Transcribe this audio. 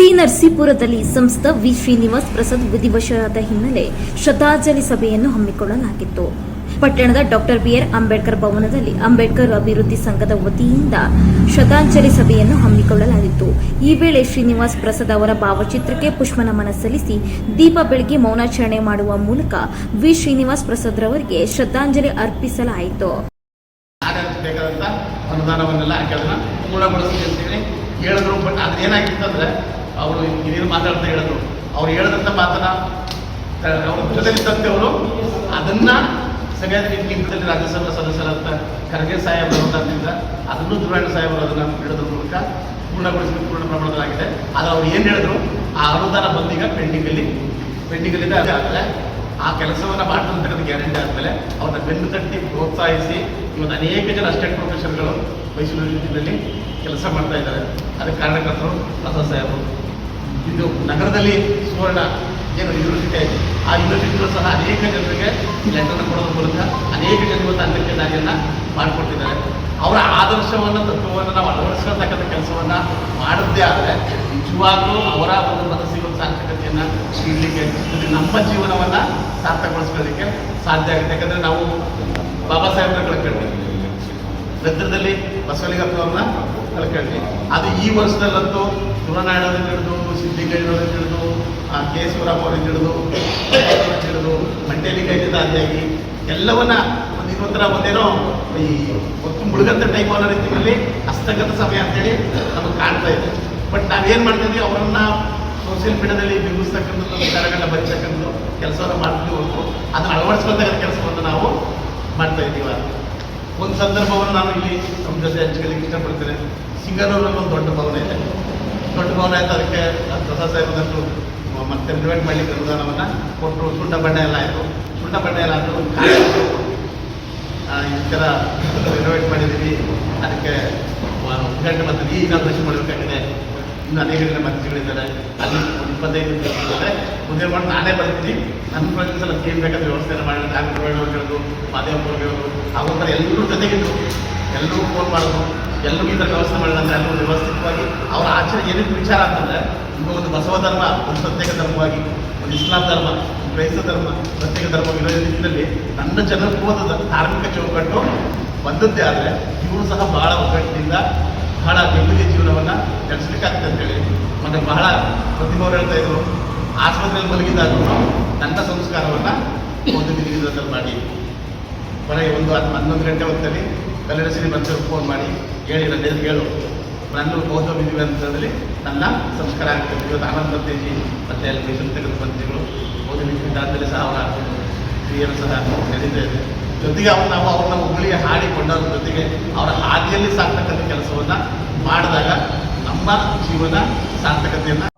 T ನರಸೀಪುರದಲ್ಲಿ ಸಂಸ್ಥ V Srinivas Prasad ವಿಧಿವಶರಾದ ಹಿನ್ನೆಲೆ ಶ್ರದ್ಧಾಂಜಲಿ ಸಭೆಯನ್ನು ಹಮ್ಮಿಕೊಳ್ಳಲಾಗಿತ್ತು. ಪಟ್ಟಣದ ಡಾಕ್ಟರ್ ಬಿಆರ್ ಅಂಬೇಡ್ಕರ್ ಭವನದಲ್ಲಿ ಅಂಬೇಡ್ಕರ್ ಅಭಿವೃದ್ಧಿ ಸಂಘದ ವತಿಯಿಂದ ಶ್ರದ್ಧಾಂಜಲಿ ಸಭೆಯನ್ನು ಹಮ್ಮಿಕೊಳ್ಳಲಾಗಿತ್ತು. ಈ ವೇಳೆ ಶ್ರೀನಿವಾಸ್ ಪ್ರಸಾದ್ ಅವರ ಭಾವಚಿತ್ರಕ್ಕೆ ಪುಷ್ಪನಮನ ಸಲ್ಲಿಸಿ ದೀಪ ಬೆಳಗ್ಗೆ ಮೌನಾಚರಣೆ ಮಾಡುವ ಮೂಲಕ ವಿ ಶ್ರೀನಿವಾಸ್ ಪ್ರಸಾದ್ ರವರಿಗೆ ಶ್ರದ್ಧಾಂಜಲಿ ಅರ್ಪಿಸಲಾಯಿತು. ಹೇಳಿದ್ರು ಬಟ್ ಅದು ಏನಾಗಿತ್ತು ಅಂದರೆ ಅವರು ಹಿರಿಯರು ಮಾತಾಡ್ತಾ ಹೇಳಿದ್ರು ಅವ್ರು ಹೇಳಿದಂಥ ಮಾತನ್ನ ಅವ್ರ ಜೊತೆಲಿದ್ದಂತೆ ಅವರು. ಅದನ್ನ ಸರಿಯಾದ ರೀತಿಯಲ್ಲಿ ರಾಜ್ಯಸಭಾ ಸದಸ್ಯರಂತ ಖರ್ಗೆ ಸಾಹೇಬರು ಅಂತಂದಿದ್ದ ಅದನ್ನು ದುರಾಣ ಸಾಹೇಬರು ಅದನ್ನು ಹೇಳೋದ್ರ ಮೂಲಕ ಪೂರ್ಣಗೊಳಿಸಲು ಪೂರ್ಣ ಪ್ರಮಾಣದಲ್ಲಾಗಿದೆ. ಆದರೆ ಅವ್ರು ಏನು ಹೇಳಿದ್ರು? ಆ ಅನುದಾನ ಬಂದೀಗ ಪೆಂಡಿಂಗಲ್ಲಿ ಅದೇ ಆದರೆ ಆ ಕೆಲಸವನ್ನು ಮಾಡ್ತಕ್ಕಂಥ ಗ್ಯಾರಂಟಿ ಆದಮೇಲೆ ಅವ್ರನ್ನ ಬೆನ್ನು ತಟ್ಟಿ ಪ್ರೋತ್ಸಾಹಿಸಿ ಇವತ್ತು ಅನೇಕ ಜನ ಅಸ್ಟೇಟ್ ಪ್ರೊಫೆಸರ್ಗಳು ಮೈಸೂರು ಜಿಲ್ಲೆಯಲ್ಲಿ ಕೆಲಸ ಮಾಡ್ತಾ ಇದ್ದಾರೆ. ಅದಕ್ಕೆ ಕಾರಣಕರ್ತರು ಪ್ರಸಾದ್ ಸಾಹೇಬರು. ಇದು ನಗರದಲ್ಲಿ ಸುವರ್ಣ ಏನು ಯೂನಿವರ್ಸಿಟಿ ಆಯಿತು ಆ ಯೂನಿವರ್ಸಿಟಿಗಳು ಸಹ ಅನೇಕ ಜನರಿಗೆ ಲೆಟರ್ನ ಕೊಡೋದ್ರ ಮೂಲಕ ಅನೇಕ ಜನರು ಅನ್ನಕ್ಕೆ ದಾರಿಯನ್ನು ಮಾಡಿಕೊಟ್ಟಿದ್ದಾರೆ ಅವರ ಆದರ್ಶವನ್ನು, ತತ್ವವನ್ನು ನಾವು ಅಳವಡಿಸ್ಕೊಳ್ತಕ್ಕಂಥ ಕೆಲಸವನ್ನು ಮಾಡದೇ ಆದರೆ ನಿಜವಾಗ್ಲೂ ಅವರ ಒಂದು ಮನಸ್ಸಿಗೆ ಒಂದು ಸಾರ್ಥಕತೆಯನ್ನು ನೀಡಲಿಕ್ಕೆ ನಮ್ಮ ಜೀವನವನ್ನು ಸಾರ್ಥಕಗೊಳಿಸ್ಕೊಳ್ಳೋದಕ್ಕೆ ಸಾಧ್ಯ ಆಗುತ್ತೆ. ಯಾಕಂದರೆ ನಾವು ಬಾಬಾ ಸಾಹೇಬ್ರ ಕಳ್ಕೊಂಡ್ವಿ. ನಂತರದಲ್ಲಿ ಬಸವಲಿಂಗಪ್ಪನವ್ರನ್ನ ಕಳ್ಕೊಂಡ್ವಿ. ಅದು ಈ ವರ್ಷದಲ್ಲಂತೂ ತುಳನಾಡೋದನ್ನ ಹಿಡಿದು ಸಿದ್ದಿಗೈಡೋದನ್ನ ಹಿಡಿದು ಕೆ ಶಿವರಾಮ್ ಹಿಡಿದು ಹಿಡಿದು ಮಂಡೇಲಿಗೈದಿಂದ ಆದಿಯಾಗಿ ಎಲ್ಲವನ್ನ ಒಂದು ಇನ್ನೊಂಥರ ಒಂದೇನೋ ಈ ಒತ್ತು ಮುಳುಗಂತ ಟೈಮ್ ಅನ್ನೋ ರೀತಿಯಲ್ಲಿ ಹಸ್ತಗತ ಸಮಯ ಅಂತೇಳಿ ನಮಗೆ ಕಾಣ್ತಾ ಇದೆ. ಬಟ್ ನಾವೇನು ಮಾಡ್ತಿದ್ವಿ? ಅವರನ್ನ ಸೋಷಿಯಲ್ ಮೀಡಿಯಾದಲ್ಲಿ ಬಿಂಬಿಸ್ತಕ್ಕಂಥದ್ದು ವಿಚಾರಗಳನ್ನ ಬರೀತಕ್ಕಂಥದ್ದು, ಕೆಲಸವನ್ನು ಮಾಡ್ತೀವಿ ಹೊರತು. ಅದನ್ನು ಅಳವಡಿಸ್ಕೊಳ್ತಕ್ಕಂಥ ಕೆಲಸವನ್ನು ನಾವು ಮಾಡ್ತಾ ಇದ್ದೀವಿ. ಒಂದು ಸಂದರ್ಭವನ್ನು ನಾನು ಇಲ್ಲಿ ನಮ್ಮ ಜೊತೆ ಹಂಚ್ಕೊಳ್ಳಿಕ್ಕೆ ಇಷ್ಟಪಡ್ತೇನೆ. ಸಿಂಗನೂರಲ್ಲಿ ಒಂದು ದೊಡ್ಡ ಭವನ ಇದೆ. ದೊಡ್ಡ ಭವನ ಆಯ್ತು ಅದಕ್ಕೆ ಪ್ರಸಾದ್ ಸಾಹೇಬ್ ಮತ್ತೆ ರಿನೋವೇಟ್ ಮಾಡಲಿಕ್ಕೆ ಅನುದಾನವನ್ನು ಕೊಟ್ಟರು ಸುಣ್ಣ ಬಣ್ಣ ಎಲ್ಲ ಆಯಿತು. ಸುಂಡ ಬಣ್ಣ ಎಲ್ಲ ಆದರೂ ಒಂದು ಕಾರ್ಯಕ್ರಮ ಆ, ಈ ಥರ ರಿನೋವೇಟ್ ಮಾಡಿದ್ದೀವಿ. ಅದಕ್ಕೆ ಉದ್ಘಾಟನೆ ಮಾಡ್ತೀವಿ ಈಗ ಇನಾಗ್ರೇಷನ್ ಮಾಡಬೇಕಾಗಿದೆ. ಇನ್ನು ಅನೇಕ ಜನ ಮಂತ್ರಿಗಳಿದ್ದಾರೆ ಅಲ್ಲಿ ಇಪ್ಪತ್ತೈದು ಇದ್ದಾರೆ ಮುಂದೆ ಮಾಡಿ ನಾನೇ ಬರ್ತೀನಿ. ನನ್ನ ಪ್ರದೇಶ ಎಲ್ಲ ಏನು ಬೇಕಾದ್ರೆ ವ್ಯವಸ್ಥೆ ಮಾಡಿ ಡಾಕ್ಟರ್ ಹೇಳೋದು ಮಾಧ್ಯಮಗಳು ಹೇಳೋದು ಆಗೋತರ ಎಲ್ಲರೂ ಜೊತೆಗಿದ್ದು ಎಲ್ಲರೂ ಫೋನ್ ಮಾಡೋದು ಎಲ್ಲರೂ ಈ ಥರ ವ್ಯವಸ್ಥೆ ಮಾಡಿದಂತೆ ಎಲ್ಲರೂ ವ್ಯವಸ್ಥಿತವಾಗಿ ಅವರ ಆಚರಣೆ ಏನಕ್ಕೆ ವಿಚಾರ ಅಂತಂದರೆ ನಿಮ್ಮ ಒಂದು ಬಸವ ಧರ್ಮ, ಒಂದು ಪ್ರತ್ಯೇಕ ಧರ್ಮವಾಗಿ, ಒಂದು ಇಸ್ಲಾಂ ಧರ್ಮ ಕ್ರೈಸ್ತ ಧರ್ಮ, ಪ್ರತ್ಯೇಕ ಧರ್ಮ ನಿಟ್ಟಿನಲ್ಲಿ ನನ್ನ ಜನತ್ವದ ಧಾರ್ಮಿಕ ಚೌಕಟ್ಟು ಬಂದದ್ದೇ ಆದರೆ ಇವರು ಸಹ ಬಹಳ ಒಗ್ಗಟ್ಟಿನಿಂದ ಬಹಳ ನೆಮ್ಮದಿ ಜೀವನವನ್ನು ನಡೆಸಲಿಕ್ಕಾಗ್ತದೆ ಅಂತೇಳಿ ಮತ್ತು ಬಹಳ ಪ್ರತಿಭಾವ್ರು ಹೇಳ್ತಾ ಇದ್ರು. ಆಸ್ಪತ್ರೆಯಲ್ಲಿ ಮಲಗಿದಾಗೂ ನನ್ನ ಸಂಸ್ಕಾರವನ್ನು ಒಂದು ದಿನದಲ್ಲಿ ಮಾಡಿ. ಕೊನೆಗೆ ಒಂದು ಹತ್ತು ಹನ್ನೊಂದು ಗಂಟೆ ಹೊತ್ತಲ್ಲಿ ಶ್ರೀ ಮಂತ್ರಿ ಫೋನ್ ಮಾಡಿ. ಹೇಳಿ, ನನ್ನ ಎದುರು ಹೇಳು. ನನ್ನ ಬೌದ್ಧ ವಿಧಿವಂತದಲ್ಲಿ ನನ್ನ ಸಂಸ್ಕಾರ ಆಗ್ತದೆ. ಇವತ್ತು ಆನಂದ ತೇಜಿ ಮತ್ತು ಅಲ್ಲಿ ಮೀಸಲು ತೆಗೆದು ಮಂತ್ರಿಗಳು ಬೌದ್ಧ ವಿಧಾನದಲ್ಲಿ ಸಹ ಅವರ ಕ್ರಿಯೆಯನ್ನು ಸಹ ನಡೀತಾ ಇದೆ ಜೊತೆಗೆ ಅವ್ರು ನಾವು ಅವ್ರನ್ನ ಉಗುಳಿಗೆ ಹಾಡಿ ಕೊಂಡವ್ರ ಜೊತೆಗೆ ಅವರ ಹಾದಿಯಲ್ಲಿ ಸಾರ್ಥಕತೆ ಕೆಲಸವನ್ನು ಮಾಡಿದಾಗ ನಮ್ಮ ಜೀವನ ಸಾರ್ಥಕತೆಯನ್ನು